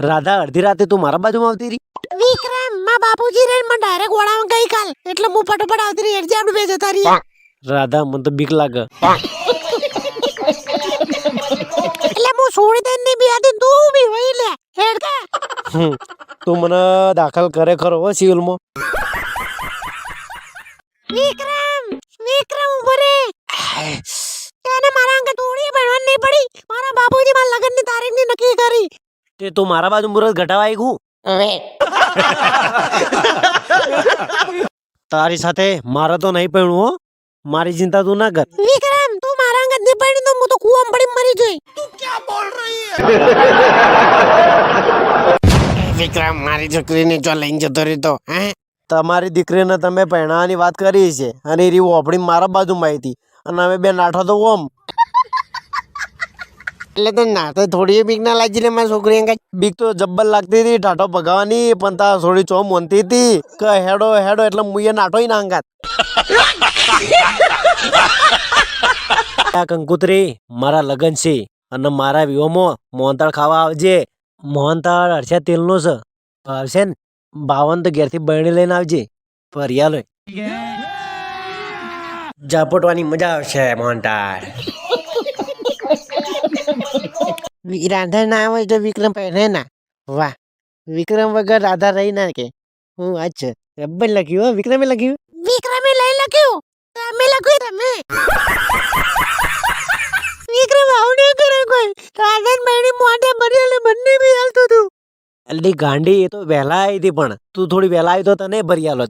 રાધા અડધી રાતે તું મારા બાજુમાં આવતી રહી? વિક્રમમાં બાપુજી રે મને ડાયરેક્ટ વળાવવા ગઈ કાલ. એટલે હું ફટોફટ આવતી રહી એટલે આપણે બે જતા રહીએ. રાધા મને તો બીક લાગે. એટલે હું છોડી દે ને બી તું બી હોય લે. હેડ કે. તું મને દાખલ કરે ખરો હો સિવિલમાં. વિક્રમ વિક્રમ ઊભો રે. તેને મારા અંગે તોડી ભણવાની નહીં પડી. મારા બાપુજી મારા લગ્નની તારીખની નક્કી કરી. તે તું મારા બાજુ મુરત ઘટાવા આવ્યું તારી સાથે મારે તો નહીં પડ્યું હો. મારી ચિંતા તું ના કર. વિક્રમ તું મારા અંગત નહીં પડી તો હું તો કુવામાં પડી મરી જઈ વિક્રમ મારી છોકરીને જો લઈને જતો રહ્યો હે? તમારી દીકરીને તમે પહેણાવાની વાત કરી છે. અને એ ઓપડી મારા બાજુમાં આવી હતી. અને અમે બે નાઠા તો ઓમ. એટલે તો ના તો થોડી બીક ના લાગી ને મારી છોકરી અંગે બીક તો જબ્બર લાગતી હતી ટાટો ભગાવાની પણ તા થોડી ચોમ મોનતી હતી કે હેડો હેડો એટલે મુએ નાઠો ના અંગાત. આ કંકુતરી મારા લગન છે અને મારા વિવાહમાં મોહનતાળ ખાવા આવજે. મોહનતાળ અડસા તેલનો છે. આવશે ને બાવન તો ઘેરથી બરણી લઈને આવજે. પરિયાલો ઝાપટવાની મજા આવશે મોહનતાળ રાધા ના આવે તો વિક્રમ પહેરે ના વાહ વિક્રમ વગર રાધા રહી ના કે હું અચ્છા રબ્બર લખ્યું હો વિક્રમે લખ્યું વિક્રમે લઈ લખ્યું તમે લખ્યું તમે વિક્રમ આવું નહીં કરે કોઈ રાધન બહેની મોઢે મરી એટલે બંને બી હાલતું હતું અલ્લી ગાંડી એ તો વહેલા આવી હતી પણ તું થોડી વહેલા આવી તો તને ભરી આલો